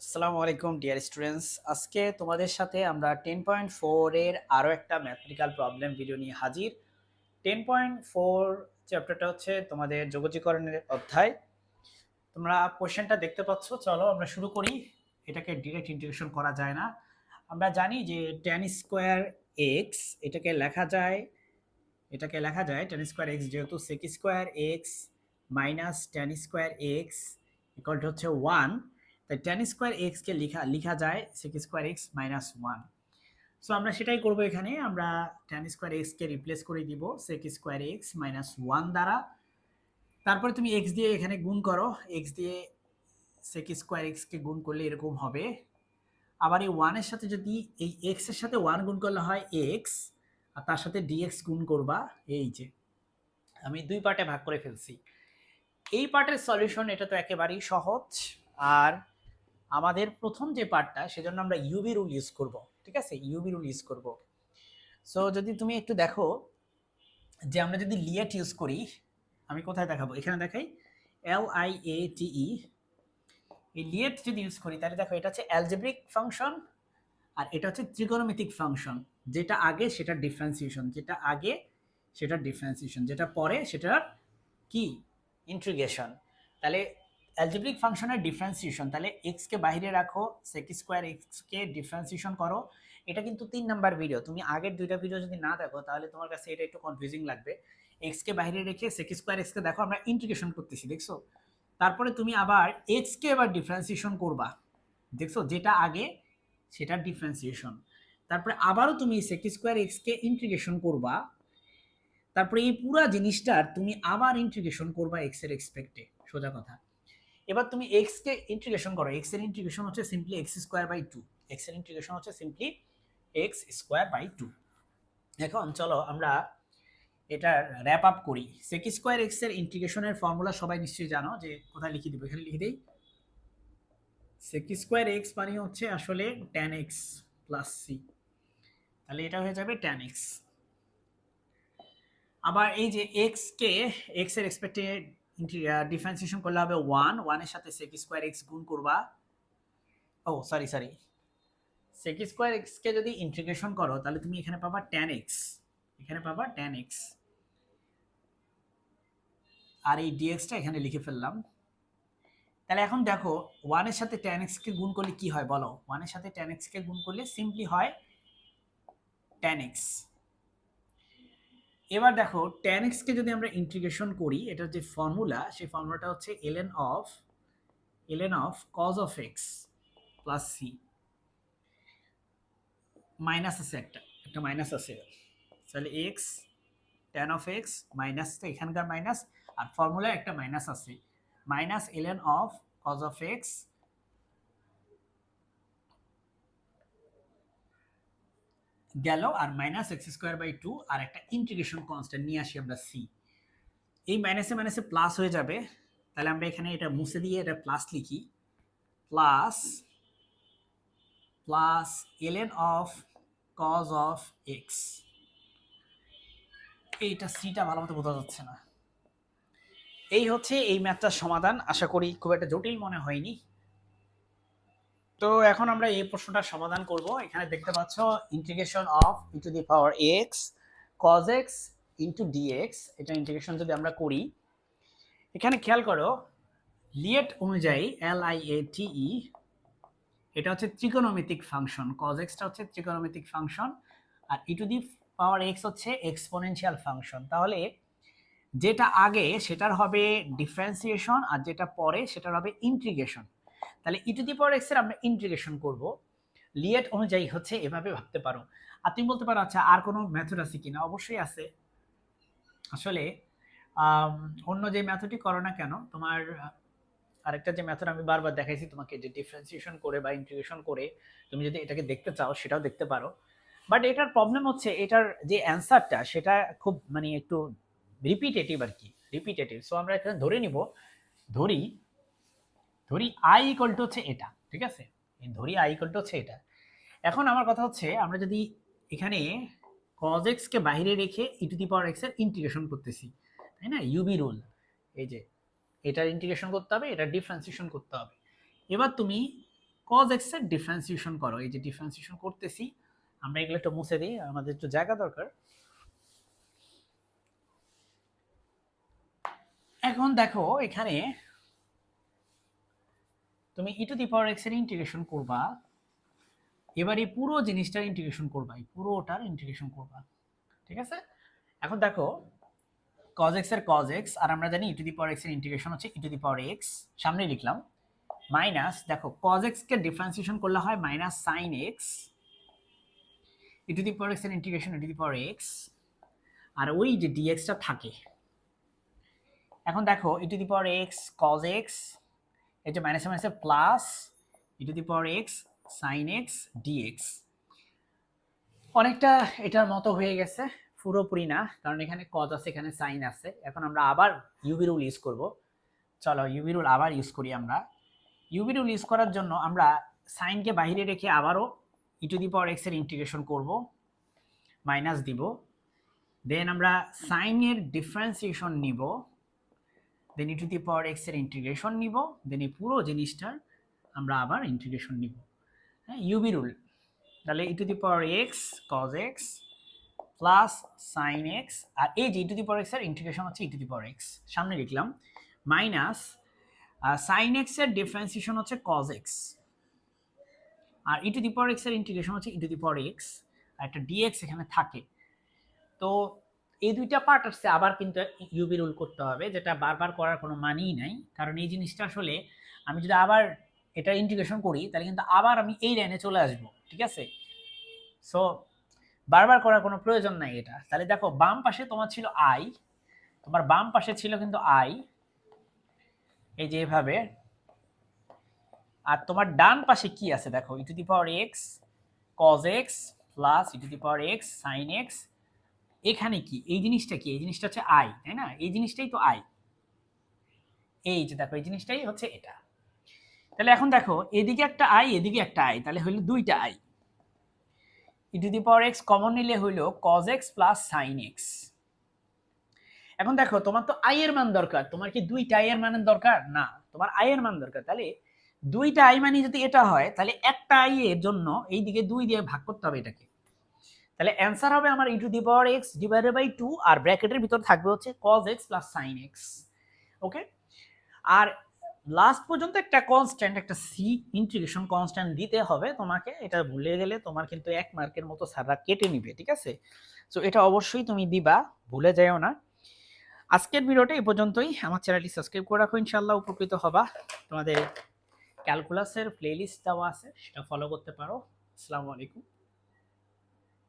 আসসালামু আলাইকুম dear students আজকে তোমাদের সাথে আমরা টেন পয়েন্ট ফোরের আরও একটা ম্যাথমেটিক্যাল প্রবলেম ভিডিও নিয়ে হাজির। টেন পয়েন্ট ফোর চ্যাপ্টারটা হচ্ছে তোমাদের যোগজীকরণের অধ্যায়। তোমরা কোশ্চেনটা দেখতে পাচ্ছ, চলো আমরা শুরু করি। এটাকে ডিরেক্ট ইন্টিগ্রেশন করা যায় না। আমরা জানি যে টেন স্কোয়ার এক্স এটাকে লেখা যায়, এটাকে লেখা যায় টেন স্কোয়ার এক্স যেহেতু sec square x minus ten square x equal to হচ্ছে ওয়ান তাই টেন স্কোয়ার এক্সকে লিখা লিখা যায় sec square x minus one so আমরা সেটাই করব এখানে। আমরা টেন স্কোয়ার এক্সকে রিপ্লেস করে দিব sec square x minus one দ্বারা। তারপরে তুমি এক্স দিয়ে এখানে গুণ করো। এক্স দিয়ে সেক স্কোয়ার এক্সকে গুণ করলে এরকম হবে। আবার এই ওয়ানের সাথে যদি এই এক্সের সাথে ওয়ান গুণ করলে হয় এক্স আর তার সাথে ডিএক্স গুণ করবা, এই যে। আমি দুই পার্টে ভাগ করে ফেলছি। এই পার্টের সলিউশন এটা তো একেবারেই সহজ। আর আমাদের প্রথম যে পার্টটা, সেজন্য আমরা ইউবি রুল ইউজ করব, ঠিক আছে? ইউবি রুল ইউজ করব। সো যদি তুমি একটু দেখো, যে আমরা যদি লিয়েট ইউজ করি, আমি কোথায় দেখাবো? এখানে দেখাই এল আই এ টি ই এই লিয়েট যদি ইউজ করি, তাহলে দেখো, এটা হচ্ছে অ্যালজেব্রিক ফাংশন আর এটা হচ্ছে ত্রিকোণমিতিক ফাংশন যেটা আগে, সেটা ডিফারেন্সিয়েশন যেটা আগে, সেটা ডিফারেন্সিয়েশন যেটা পরে, সেটার কি? ইন্ট্রিগেশন তাহলে অ্যালজেব্রিক ফাংশনের ডিফারেন্সিয়েশন তাহলে এক্সকে বাইরে রাখো সেক স্কোয়ার এক্সকে ডিফারেন্সিয়েশন করো, এটা কিন্তু তিন নাম্বার ভিডিও তুমি আগের দুইটা ভিডিও যদি না দেখো, তাহলে তোমার কাছে এটা একটু কনফিউজিং লাগবে। এক্সকে বাইরে রেখে সেক স্কোয়ার এক্সকে দেখো, আমরা ইন্টিগ্রেশন করতেছি, দেখছ? তারপরে তুমি আবার এক্সকে এবার ডিফারেন্সিয়েশন করবা। দেখছ? যেটা আগে, সেটা ডিফারেন্সিয়েশন তারপরে আবারও তুমি সেক স্কোয়ার এক্সকে ইন্টিগ্রেশন করবা। তারপরে এই পুরা জিনিসটার তুমি আবার ইন্টিগ্রেশন করবা এক্সের এক্সপেক্টে সোজা কথা। এবার তুমি এক্স কে ইন্টিগ্রেশন করো এক্সের ইন্টিগ্রেশন হচ্ছে simply x square by two এক্সের ইন্টিগ্রেশন হচ্ছে simply x square by two এখন চলো আমরা এটা র্যাপ আপ করি। সেক স্কোয়ার এক্সের ইন্টিগ্রেশনের ফর্মুলা সবাই নিশ্চয়ই জানো যে কোথায় লিখে দিব? এখানে লিখে দেই। সেক স্কোয়ার এক্স মানে হচ্ছে আসলে ট্যান এক্স প্লাস সি তাহলে এটা হয়ে যাবে ট্যান এক্স আবার এই যে এক্স কে এক্সের এক্সপেক্টেড ডিফারেন্সিয়েশন করলে হবে ওয়ান ওয়ানের সাথে সেক স্কোয়ার এক্স গুণ করবা। ও সরি সরি সেক স্কোয়ার এক্সকে যদি ইন্টিগ্রেশন করো, তাহলে তুমি এখানে পাবা ট্যান এক্স এখানে পাবা ট্যান এক্স আর এই ডিএক্সটা এখানে লিখে ফেললাম। তাহলে এখন দেখো ওয়ানের সাথে ট্যান এক্সকে গুণ করলে কি হয় বলো? ওয়ানের সাথে ট্যান এক্সকে গুণ করলে সিম্পলি হয় ট্যান এক্স এবার দেখো ট্যান এক্সকে যদি আমরা ইন্টিগ্রেশন করি এটার যে ফর্মুলা সেই ফর্মুলাটা হচ্ছে ln of ln of cos of x plus c minus আছে একটা একটা মাইনাস আছে। তাহলে x tan of x minus তো এখানকার মাইনাস আর ফর্মুলা একটা মাইনাস আছে। Minus ln of cos of x গেল আর minus x square by two আর একটা ইন্টিগ্রেশন কনস্ট্যান্ট নিয়ে আসি আমরা সি এই মাইনাসে মাইনাসে প্লাস হয়ে যাবে, তাহলে আমরা এখানে এটা মুছে দিয়ে এটা প্লাস লিখি। Plus plus ln of cos of x এইটা সিটা ভালো মতো বোঝা যাচ্ছে না। এই হচ্ছে এই ম্যাথটার সমাধান, আশা করি খুব একটা জটিল মনে হয়নি। তো এখন আমরা এই প্রশ্নটার সমাধান করব। এখানে দেখতে পাচ্ছ integration of e to the power x cos x into dx এটা ইন্টিগ্রেশন যদি আমরা করি, এখানে খেয়াল করো লিয়েট অনুযায়ী এল আই এ টি ই এটা হচ্ছে ত্রিকোণমিতিক ফাংশন কজ এক্সটা হচ্ছে ত্রিকোণমিতিক function R e to the power x হচ্ছে এক্সপোনেনশিয়াল ফাংশন তাহলে যেটা আগে সেটার হবে ডিফারেন্সিয়েশন আর যেটা পরে সেটার হবে ইন্টিগ্রেশন তাহলে ই টু দি পাওয়ার এক্সের আমরা ইন্টিগ্রেশন করব। লিয়েট অনুযায়ী হচ্ছে এভাবে ভাবতে পারো। আর তুমি বলতে পারো আচ্ছা আর কোনো মেথড আছে কিনা? অবশ্যই আছে। আসলে অন্য যে মেথডই করো না কেন, তোমার আরেকটা যে মেথড আমি বারবার দেখাইছি তোমাকে, যে ডিফারেন্সিয়েশন করে বা ইন্টিগ্রেশন করে, তুমি যদি এটাকে দেখতে চাও, সেটাও দেখতে পারো। বাট এটার প্রবলেম হচ্ছে, এটার যে অ্যান্সারটা সেটা খুব মানে একটু রিপিটেটিভ আর কি রিপিটেটিভ সো আমরা এখানে ধরে নিব, ধরি ধরি আই ইকুয়াল টু হচ্ছে এটা, ঠিক আছে? ধরি আই ইকুয়াল টু হচ্ছে এটা। এখন আমার কথা হচ্ছে, আমরা যদি এখানে কজ এক্সকে বাইরে রেখে ই টু দি পাওয়ার এক্সের ইন্টিগ্রেশন করতেছি, তাই না? ইউবি রুল এই যে, এটার ইন্টিগ্রেশন করতে হবে, এটার ডিফারেন্সিয়েশন করতে হবে। এবার তুমি কজ এক্সের ডিফারেন্সিয়েশন করো, এই যে ডিফারেন্সিয়েশন করতেছি, আমরা এগুলো একটু মুছে দিই, আমাদের একটু জায়গা দরকার। এখন দেখো, এখানে তুমি ই টু দি পাওয়ার এক্সের ইন্টিগ্রেশন করবা, এবার এই পুরো জিনিসটার ইন্টিগ্রেশন করবা, এই পুরোটার ইন্টিগ্রেশন করবা, ঠিক আছে? এখন দেখো, cos x এর cos x, আর আমরা জানি ই টু দি পাওয়ার এর ইন্টিগ্রেশন হচ্ছে e to the power x সামনে লিখলাম মাইনাস দেখো, cos x কে ডিফারেন্সিয়েশন করলে হয় minus sin x e to the power x এর integration e to the power x, আর ওই যে dx টা থাকে, এখন দেখো e to the power x, cos x এই যে মাইনাসে মাইনাসে plus e to the power x, sin x, dx অনেকটা এটার মতো হয়ে গেছে, পুরোপুরি না, কারণ এখানে কজ আছে, এখানে সাইন আছে। এখন আমরা আবার ইউবি রুল ইউজ করব। চলো ইউবি রুল আবার ইউজ করি আমরা। ইউবি রুল ইউজ করার জন্য আমরা সাইনকে বাইরে রেখে আবারও ই টু দি পাওয়ার এক্সের ইন্টিগ্রেশন করব মাইনাস দিব। দেন আমরা সাইনের ডিফারেন্সিয়েশন নিব। Then e to the power এক্সের ইন্টিগ্রেশন নিব। দেন এই পুরো জিনিসটার আমরা আবার ইন্টিগ্রেশন নিব। হ্যাঁ ইউবি রুল তাহলে e to the power x cos x plus sine x আর এই যে ই টু দি পাওয়ার এক্সের ইন্টিগ্রেশন হচ্ছে e to the power x সামনে লিখলাম মাইনাস সাইন এক্সের ডিফারেন্সিয়েশন হচ্ছে কজ এক্স আর ই টু দি পাওয়ার এক্সের ইন্টিগ্রেশন হচ্ছে e to the power x আর একটা ডিএক্স এখানে থাকে। তো এই দুইটা পার্ট আসছে, আবার কিন্তু ইউবি রুল করতে হবে, যেটা বারবার করার কোনো মানেই নাই। কারণ এই জিনিসটা আসলে আমি যদি আবার এটা ইন্টিগ্রেশন করি, তাহলে কিন্তু আবার আমি এই লাইনে চলে আসব, ঠিক আছে? সো বারবার করার কোনো প্রয়োজন নাই এটা। তাহলে দেখো, বাম পাশে তোমার ছিল আই তোমার বাম পাশে ছিল কিন্তু আই এই যে এভাবে। আর তোমার ডান পাশে কি আছে দেখো? E to the power x cos x plus e to the power x sine x এখানে কি? এই জিনিসটা কি? এই জিনিসটা হচ্ছে আই তাই না? এই জিনিসটাই তো আই এই যে দেখো, এই জিনিসটাই হচ্ছে এটা। তাহলে এখন দেখো, এদিকে একটা আই এদিকে একটা আই তাহলে হইল দুইটা I e to the power x common নিলে হইল cos x plus sine x এখন দেখো, তোমার তো আই এর মান দরকার। তোমার কি দুইটা আই এর মানের দরকার? না, তোমার আই এর মান দরকার। তাহলে দুইটা আই মানে যদি এটা হয়, তাহলে একটা আই এর জন্য এই দিকে দুই দিয়ে ভাগ করতে হবে এটাকে। তাহলে অ্যান্সার হবে আমার e to the power x divided by two আর ব্র্যাকেটের ভিতর থাকবে হচ্ছে cos x plus sine x okay আর লাস্ট পর্যন্ত একটা কনস্ট্যান্ট একটা সি ইন্টিগ্রেশন কনস্ট্যান্ট দিতে হবে তোমাকে, এটা ভুলে গেলে তোমার কিন্তু এক মার্কের মতো স্যাররা কেটে নিবে, ঠিক আছে? সো এটা অবশ্যই তুমি দিবা, ভুলে যাও না। আজকের ভিডিওটা এই পর্যন্তই। আমার চ্যানেলটি সাবস্ক্রাইব করে রাখো ইনশাল্লাহ উপকৃত হবা। তোমাদের ক্যালকুলাসের প্লেলিস্ট দেওয়া আছে, সেটা ফলো করতে পারো। আসসালামু আলাইকুম।